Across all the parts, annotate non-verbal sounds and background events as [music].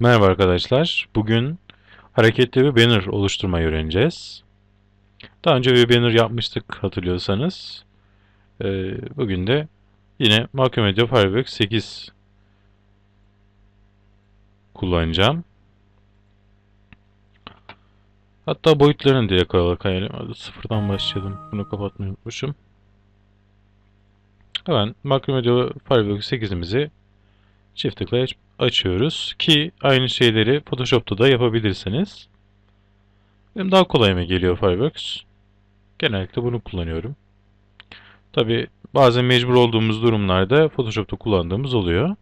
Merhaba arkadaşlar. Bugün hareketli bir banner oluşturmayı öğreneceğiz. Daha önce bir banner yapmıştık hatırlıyorsanız. Ee, bugün de yine Macromedia Fireworks 8 kullanacağım. Hatta boyutlarını direkt olarak ayarlayayım. Sıfırdan başladım. Bunu kapatmayı unutmuşum. Hemen Macromedia Fireworks 8'imizi çift tıkla açıyoruz ki aynı şeyleri Photoshop'ta da yapabilirsiniz. Benim daha kolayıma geliyor Fireworks. Genellikle bunu kullanıyorum. Tabi bazen mecbur olduğumuz durumlarda Photoshop'ta kullandığımız oluyor.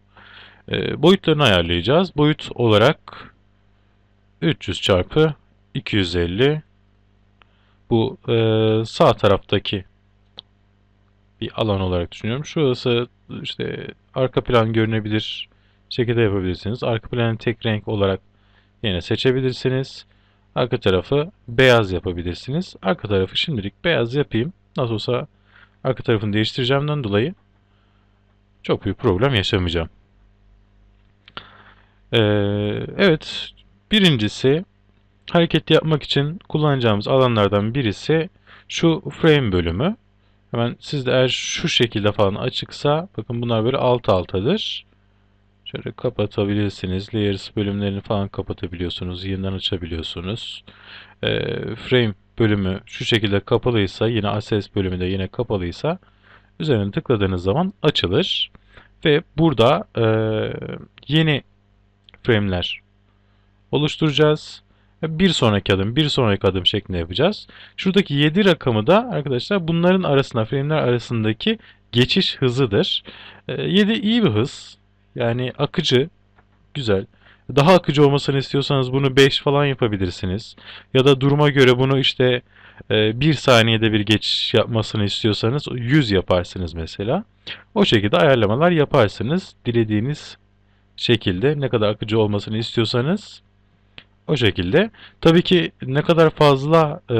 E, boyutlarını ayarlayacağız. Boyut olarak 300 çarpı 250 bu e, sağ taraftaki bir alan olarak düşünüyorum. Şurası işte arka plan görünebilir şekilde yapabilirsiniz. Arka planı tek renk olarak yine seçebilirsiniz. Arka tarafı beyaz yapabilirsiniz. Arka tarafı şimdilik beyaz yapayım. Nasıl olsa arka tarafını değiştireceğimden dolayı çok büyük problem yaşamayacağım. Ee, evet, birincisi hareket yapmak için kullanacağımız alanlardan birisi şu frame bölümü. Hemen sizde eğer şu şekilde falan açıksa bakın bunlar böyle alt altadır. Şöyle kapatabilirsiniz. Layers bölümlerini falan kapatabiliyorsunuz. Yeniden açabiliyorsunuz. E, frame bölümü şu şekilde kapalıysa yine access bölümü de yine kapalıysa üzerine tıkladığınız zaman açılır. Ve burada e, yeni frame'ler oluşturacağız. Bir sonraki adım, bir sonraki adım şeklinde yapacağız. Şuradaki 7 rakamı da arkadaşlar bunların arasında, frame'ler arasındaki geçiş hızıdır. 7 iyi bir hız. Yani akıcı, güzel. Daha akıcı olmasını istiyorsanız bunu 5 falan yapabilirsiniz. Ya da duruma göre bunu işte 1 e, saniyede bir geçiş yapmasını istiyorsanız 100 yaparsınız mesela. O şekilde ayarlamalar yaparsınız. Dilediğiniz şekilde ne kadar akıcı olmasını istiyorsanız o şekilde. Tabii ki ne kadar fazla e,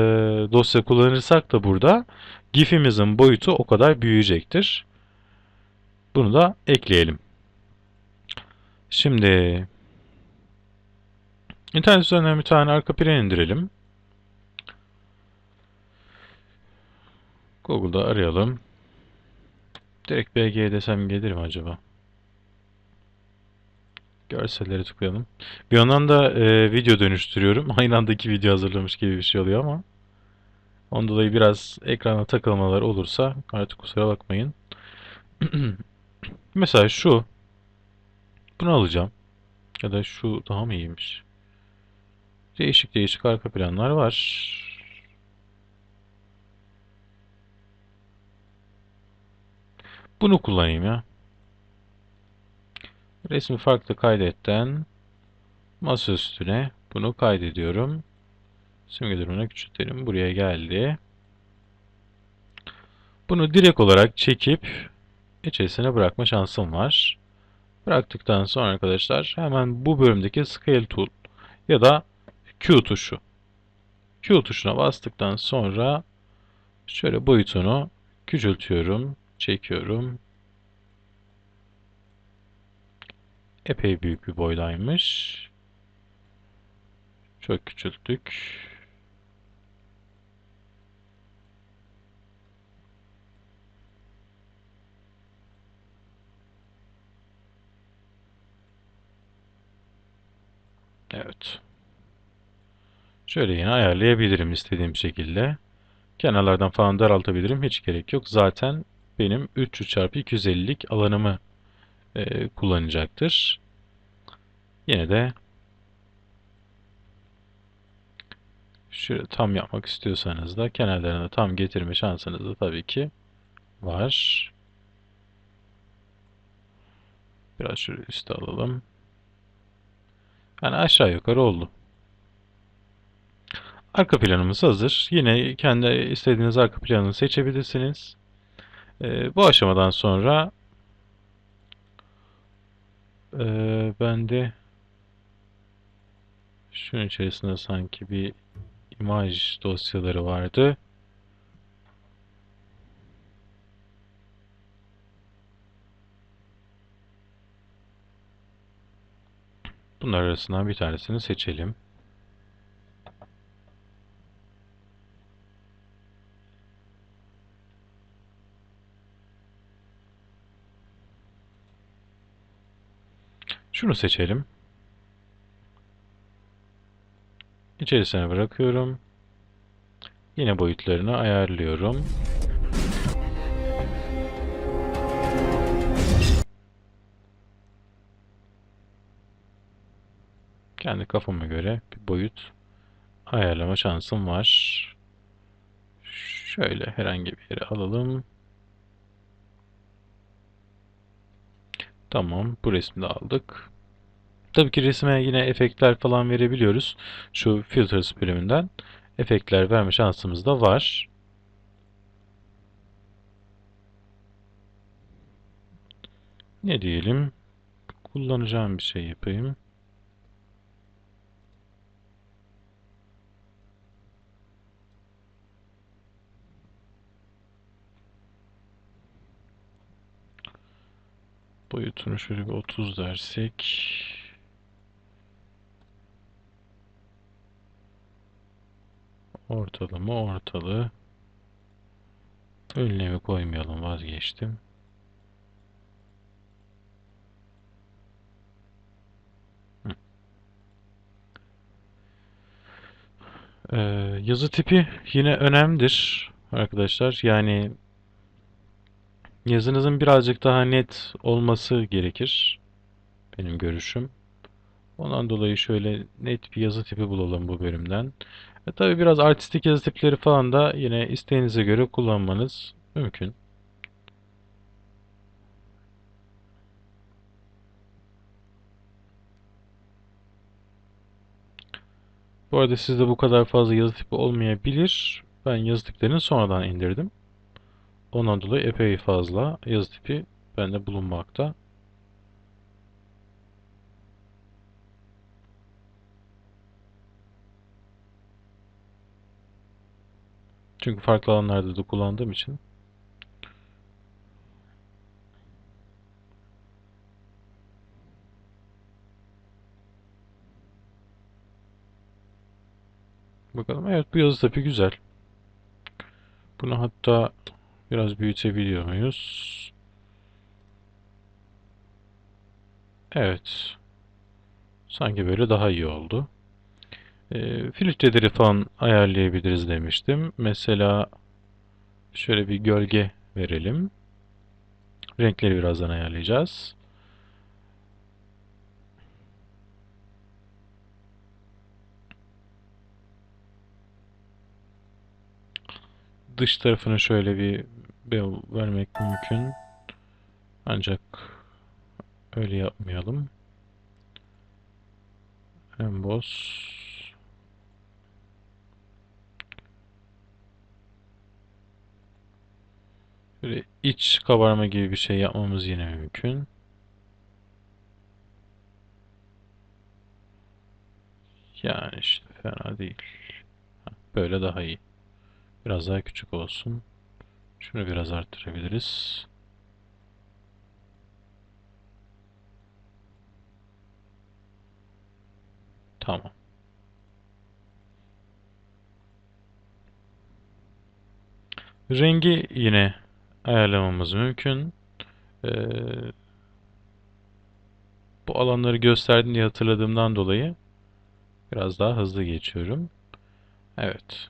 dosya kullanırsak da burada GIF'imizin boyutu o kadar büyüyecektir. Bunu da ekleyelim. Şimdi internet üzerinden bir tane arka plan indirelim. Google'da arayalım. Direkt BG desem gelir mi acaba? Görselleri tıklayalım. Bir yandan da e, video dönüştürüyorum. [laughs] Aynı anda iki video hazırlamış gibi bir şey oluyor ama. Ondan dolayı biraz ekrana takılmalar olursa artık kusura bakmayın. [clears throat] Mesela şu bunu alacağım. Ya da şu daha mı iyiymiş? Değişik değişik arka planlar var. Bunu kullanayım ya. Resmi farklı kaydetten masa üstüne bunu kaydediyorum. Simge durumuna küçültelim. Buraya geldi. Bunu direkt olarak çekip içerisine bırakma şansım var. Bıraktıktan sonra arkadaşlar hemen bu bölümdeki Scale Tool ya da Q tuşu. Q tuşuna bastıktan sonra şöyle boyutunu küçültüyorum, çekiyorum. Epey büyük bir boydaymış. Çok küçülttük. Evet. Şöyle yine ayarlayabilirim istediğim şekilde. Kenarlardan falan daraltabilirim. Hiç gerek yok. Zaten benim 300 çarpı 250'lik alanımı e, kullanacaktır. Yine de şöyle tam yapmak istiyorsanız da kenarlarını tam getirme şansınız da tabii ki var. Biraz şöyle üstte alalım. Yani aşağı yukarı oldu. Arka planımız hazır. Yine kendi istediğiniz arka planını seçebilirsiniz. Ee, bu aşamadan sonra e, ben de şunun içerisinde sanki bir imaj dosyaları vardı. Bunlar arasından bir tanesini seçelim. Şunu seçelim. İçerisine bırakıyorum. Yine boyutlarını ayarlıyorum. Kendi kafama göre bir boyut ayarlama şansım var. Şöyle herhangi bir yere alalım. Tamam, bu resmi de aldık. Tabii ki resme yine efektler falan verebiliyoruz. Şu Filters bölümünden efektler verme şansımız da var. Ne diyelim? Kullanacağım bir şey yapayım. Boyutunu şöyle bir 30 dersek. Ortalı mı ortalı. Önlemi koymayalım vazgeçtim. Ee, yazı tipi yine önemlidir arkadaşlar. Yani yazınızın birazcık daha net olması gerekir. Benim görüşüm. Ondan dolayı şöyle net bir yazı tipi bulalım bu bölümden. E tabii biraz artistik yazı tipleri falan da yine isteğinize göre kullanmanız mümkün. Bu arada sizde bu kadar fazla yazı tipi olmayabilir. Ben yazı tiplerini sonradan indirdim. Ondan dolayı epey fazla yazı tipi bende bulunmakta. Çünkü farklı alanlarda da kullandığım için. Bakalım. Evet bu yazı tipi güzel. Bunu hatta biraz büyütebiliyor muyuz? Evet. Sanki böyle daha iyi oldu. E, filtreleri falan ayarlayabiliriz demiştim. Mesela şöyle bir gölge verelim. Renkleri birazdan ayarlayacağız. Dış tarafını şöyle bir bev vermek mümkün. Ancak öyle yapmayalım. Emboss Böyle iç kabarma gibi bir şey yapmamız yine mümkün. Yani işte fena değil. Böyle daha iyi. Biraz daha küçük olsun. Şunu biraz arttırabiliriz. Tamam. Rengi yine ayarlamamız mümkün. Ee, bu alanları gösterdim diye hatırladığımdan dolayı biraz daha hızlı geçiyorum. Evet.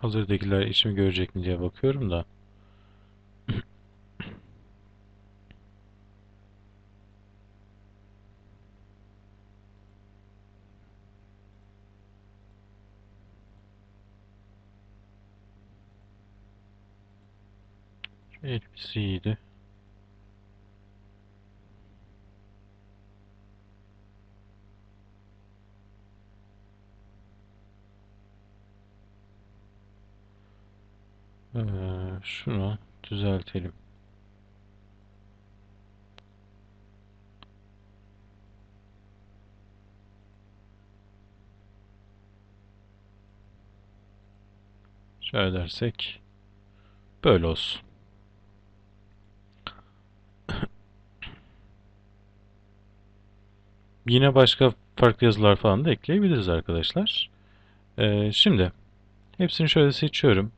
Hazırdakiler işimi görecek mi diye bakıyorum da. Elbise iyiydi. Ee, şunu düzeltelim. Şöyle dersek böyle olsun. [clears throat] Yine başka farklı yazılar falan da ekleyebiliriz arkadaşlar. Ee, şimdi hepsini şöyle seçiyorum.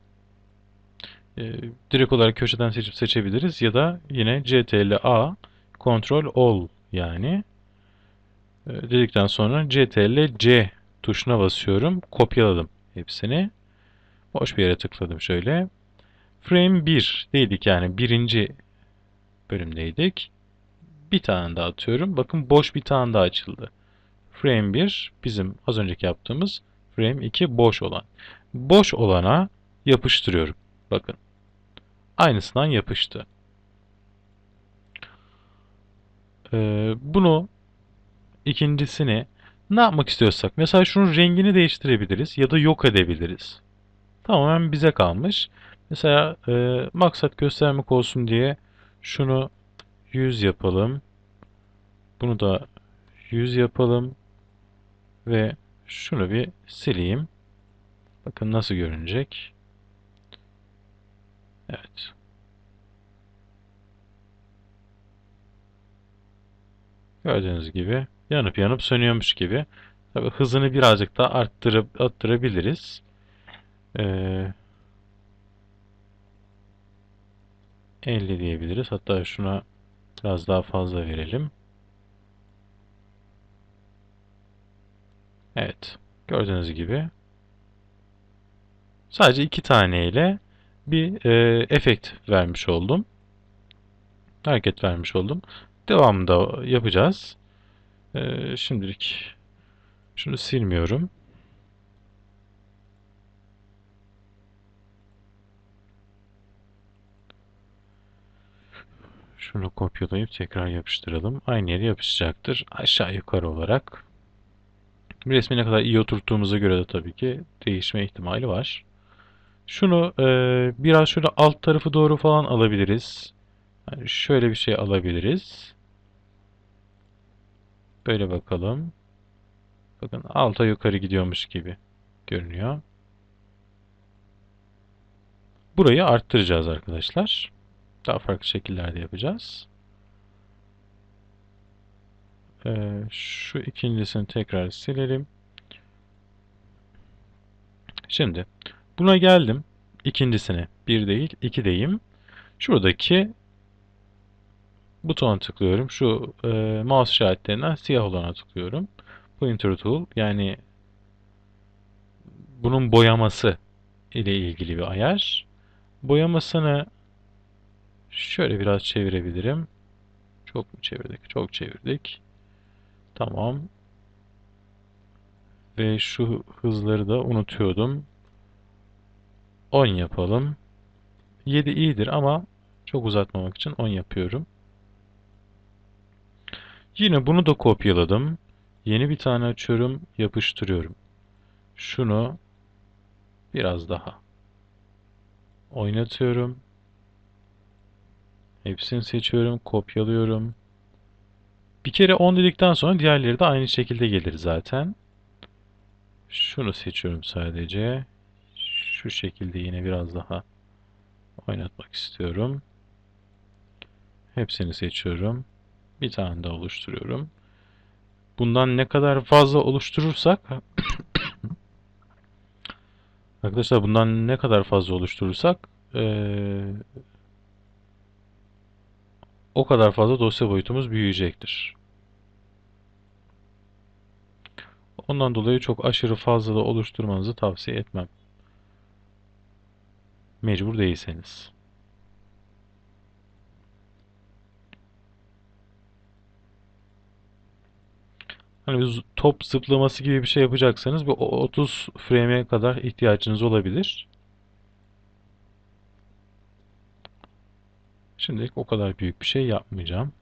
Ee, direkt olarak köşeden seçip seçebiliriz ya da yine CTRL A Ctrl All yani Ee, dedikten sonra CTRL C tuşuna basıyorum. Kopyaladım hepsini. Boş bir yere tıkladım şöyle. Frame 1 değildik yani birinci bölümdeydik. Bir tane daha atıyorum. Bakın boş bir tane daha açıldı. Frame 1 bizim az önceki yaptığımız frame 2 boş olan. Boş olana yapıştırıyorum. Bakın. Aynısından yapıştı. Ee, bunu ikincisini ne yapmak istiyorsak mesela şunun rengini değiştirebiliriz ya da yok edebiliriz. Tamamen bize kalmış. Mesela e, maksat göstermek olsun diye şunu 100 yapalım. Bunu da 100 yapalım. Ve şunu bir sileyim. Bakın nasıl görünecek. Evet. Gördüğünüz gibi yanıp yanıp sönüyormuş gibi. Tabii hızını birazcık daha arttırıp arttırabiliriz. Ee, 50 diyebiliriz. Hatta şuna biraz daha fazla verelim. Evet. Gördüğünüz gibi sadece iki taneyle bir e, efekt vermiş oldum. Hareket vermiş oldum. Devamında yapacağız. E, şimdilik şunu silmiyorum. Şunu kopyalayıp tekrar yapıştıralım. Aynı yere yapışacaktır. Aşağı yukarı olarak. Resmi ne kadar iyi oturttuğumuza göre de tabii ki değişme ihtimali var. Şunu e, biraz şöyle alt tarafı doğru falan alabiliriz. Yani şöyle bir şey alabiliriz. Böyle bakalım. Bakın alta yukarı gidiyormuş gibi görünüyor. Burayı arttıracağız arkadaşlar. Daha farklı şekillerde yapacağız. Ee, şu ikincisini tekrar silelim. Şimdi buna geldim. İkincisine bir değil iki deyim. Şuradaki butona tıklıyorum. Şu e, mouse işaretlerinden siyah olana tıklıyorum. Pointer tool yani bunun boyaması ile ilgili bir ayar. Boyamasını şöyle biraz çevirebilirim. Çok mu çevirdik? Çok çevirdik. Tamam. Ve şu hızları da unutuyordum. 10 yapalım. 7 iyidir ama çok uzatmamak için 10 yapıyorum. Yine bunu da kopyaladım. Yeni bir tane açıyorum, yapıştırıyorum. Şunu biraz daha oynatıyorum. Hepsini seçiyorum, kopyalıyorum. Bir kere 10 dedikten sonra diğerleri de aynı şekilde gelir zaten. Şunu seçiyorum sadece. Şu şekilde yine biraz daha oynatmak istiyorum. Hepsini seçiyorum. Bir tane daha oluşturuyorum. Bundan ne kadar fazla oluşturursak [coughs] Arkadaşlar bundan ne kadar fazla oluşturursak ee, o kadar fazla dosya boyutumuz büyüyecektir. Ondan dolayı çok aşırı fazla da oluşturmanızı tavsiye etmem. Mecbur değilseniz. Hani bir top zıplaması gibi bir şey yapacaksanız bu 30 frame'e kadar ihtiyacınız olabilir. Şimdilik o kadar büyük bir şey yapmayacağım.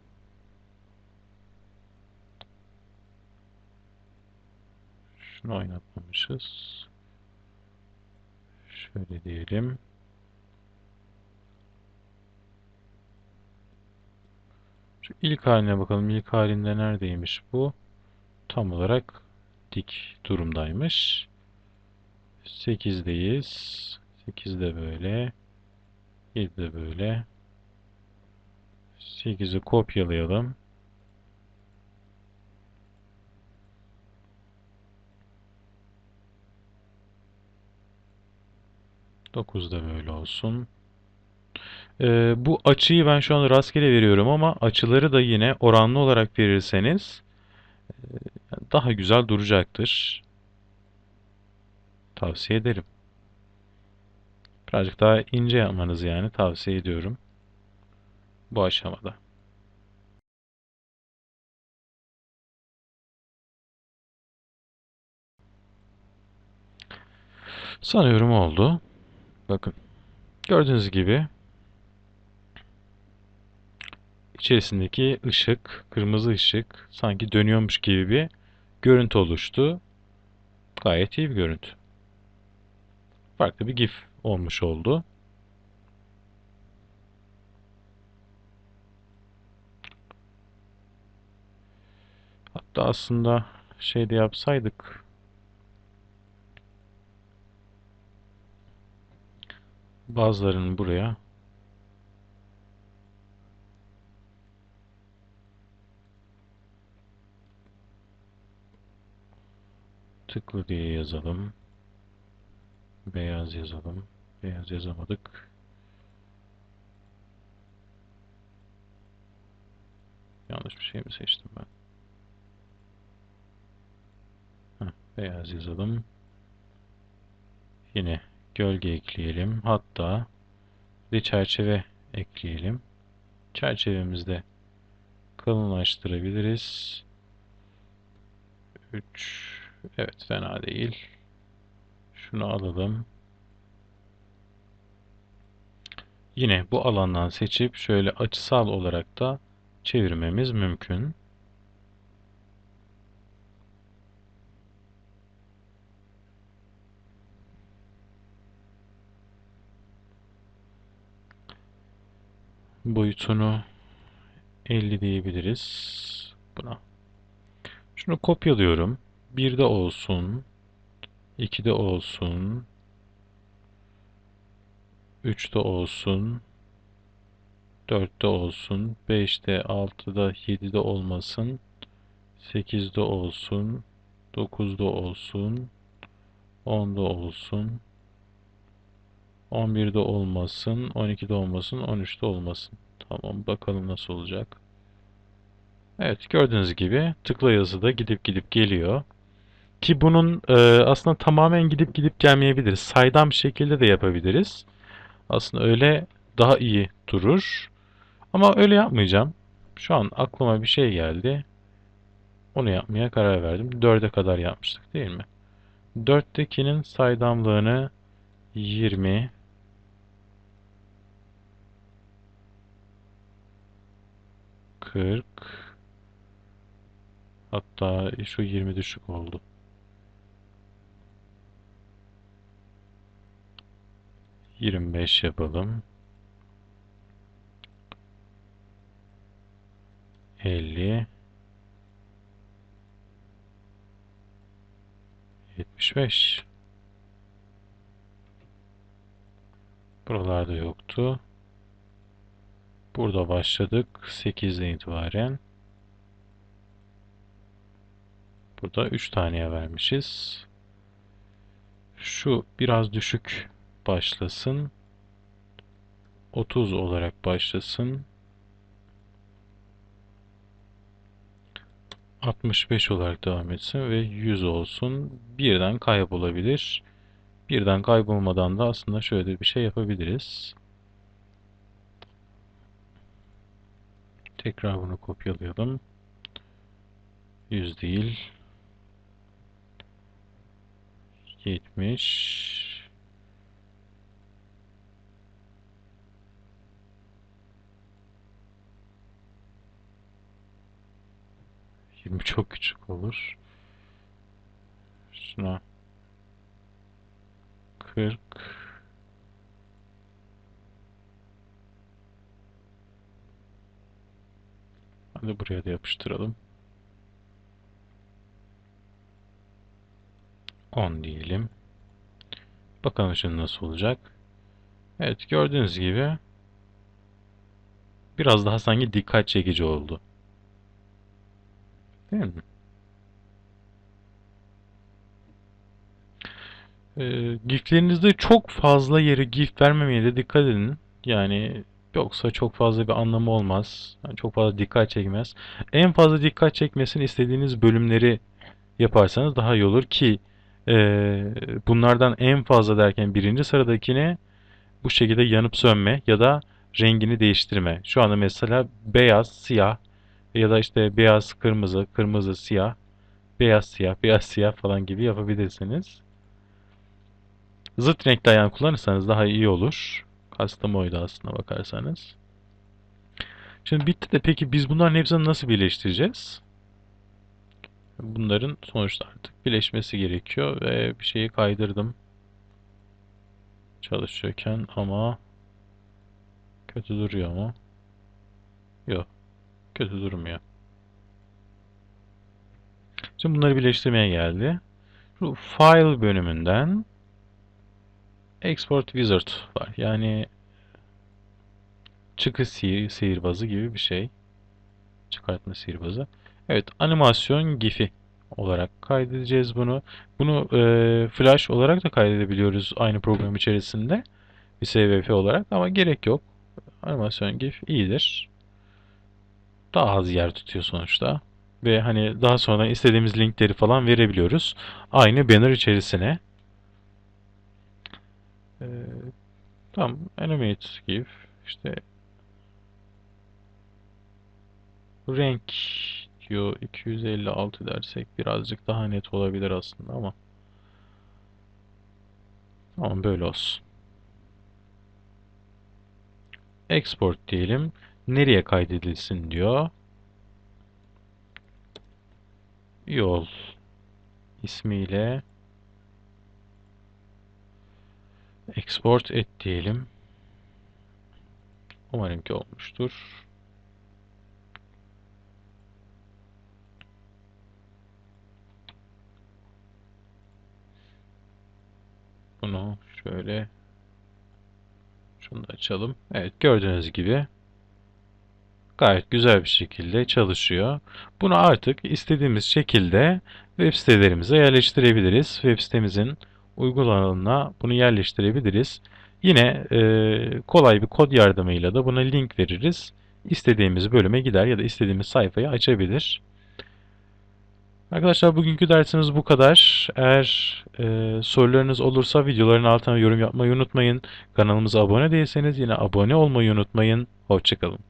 Şunu oynatmamışız. Şöyle diyelim. Şu ilk haline bakalım. İlk halinde neredeymiş bu? Tam olarak dik durumdaymış. 8'deyiz. 8 de böyle. 7 de böyle. 8'i kopyalayalım. Dokuz da böyle olsun. Ee, bu açıyı ben şu an rastgele veriyorum ama açıları da yine oranlı olarak verirseniz e, daha güzel duracaktır. Tavsiye ederim. Birazcık daha ince yapmanızı yani tavsiye ediyorum bu aşamada. Sanıyorum oldu. Bakın. Gördüğünüz gibi içerisindeki ışık, kırmızı ışık sanki dönüyormuş gibi bir görüntü oluştu. Gayet iyi bir görüntü. Farklı bir GIF olmuş oldu. Hatta aslında şey de yapsaydık bazılarının buraya tıklı diye yazalım. Beyaz yazalım. Beyaz yazamadık. Yanlış bir şey mi seçtim ben? Heh, beyaz yazalım. Yine gölge ekleyelim. Hatta bir çerçeve ekleyelim. Çerçevemizde kalınlaştırabiliriz. 3 Evet fena değil. Şunu alalım. Yine bu alandan seçip şöyle açısal olarak da çevirmemiz mümkün. Boyutunu 50 diyebiliriz buna. Şunu kopyalıyorum. 1'de olsun. 2'de olsun. 3'te olsun. 4'te olsun. 5'te, 6'da, 7'de olmasın. 8'de olsun. 9'da olsun. 10'da olsun. 11'de olmasın. 12'de olmasın. 13'te olmasın. Tamam bakalım nasıl olacak. Evet gördüğünüz gibi tıkla yazıda gidip gidip geliyor. Ki bunun e, aslında tamamen gidip gidip gelmeyebilir. Saydam şekilde de yapabiliriz. Aslında öyle daha iyi durur. Ama öyle yapmayacağım. Şu an aklıma bir şey geldi. Onu yapmaya karar verdim. 4'e kadar yapmıştık değil mi? 4'tekinin saydamlığını 20 40 hatta şu 20 düşük oldu. Yirmi beş yapalım. Elli. Yetmiş beş. Buralarda yoktu. Burada başladık. 8'den itibaren. Burada 3 taneye vermişiz. Şu biraz düşük başlasın. 30 olarak başlasın. 65 olarak devam etsin ve 100 olsun. Birden kaybolabilir. Birden kaybolmadan da aslında şöyle bir şey yapabiliriz. Tekrar bunu kopyalayalım. 100 değil. 70 20 çok küçük olur. Şuna 40 Hadi buraya da yapıştıralım. 10 diyelim. Bakalım şimdi nasıl olacak. Evet gördüğünüz gibi biraz daha sanki dikkat çekici oldu. Değil mi? Ee, GIF'lerinizde çok fazla yere GIF vermemeye de dikkat edin. Yani yoksa çok fazla bir anlamı olmaz. Yani çok fazla dikkat çekmez. En fazla dikkat çekmesini istediğiniz bölümleri yaparsanız daha iyi olur ki e, bunlardan en fazla derken birinci sıradakine bu şekilde yanıp sönme ya da rengini değiştirme. Şu anda mesela beyaz, siyah ya da işte beyaz, kırmızı, kırmızı, siyah, beyaz, siyah, beyaz, siyah falan gibi yapabilirsiniz. Zıt renkli ayağını kullanırsanız daha iyi olur. Custom oydu aslına bakarsanız. Şimdi bitti de peki biz bunların hepsini nasıl birleştireceğiz? Bunların sonuçta artık birleşmesi gerekiyor ve bir şeyi kaydırdım çalışıyorken ama kötü duruyor mu? Yok. Kötü durmuyor. Şimdi bunları birleştirmeye geldi. Şu file bölümünden export wizard var. Yani çıkı sihir, sihirbazı gibi bir şey. Çıkartma sihirbazı. Evet, animasyon gif'i olarak kaydedeceğiz bunu. Bunu e, flash olarak da kaydedebiliyoruz aynı program içerisinde. Bir SVF olarak ama gerek yok. Animasyon GIF iyidir. Daha az yer tutuyor sonuçta. Ve hani daha sonra istediğimiz linkleri falan verebiliyoruz. Aynı banner içerisine. Ee, tamam. Animate GIF. İşte renk diyor 256 dersek birazcık daha net olabilir aslında ama tamam böyle olsun. Export diyelim. Nereye kaydedilsin diyor. Yol ismiyle export et diyelim. Umarım ki olmuştur. Bunu şöyle şunu da açalım. Evet gördüğünüz gibi gayet güzel bir şekilde çalışıyor. Bunu artık istediğimiz şekilde web sitelerimize yerleştirebiliriz. Web sitemizin uygulamalarına bunu yerleştirebiliriz. Yine e, kolay bir kod yardımıyla da buna link veririz. İstediğimiz bölüme gider ya da istediğimiz sayfayı açabilir. Arkadaşlar bugünkü dersimiz bu kadar. Eğer e, sorularınız olursa videoların altına yorum yapmayı unutmayın. Kanalımıza abone değilseniz yine abone olmayı unutmayın. Hoşçakalın.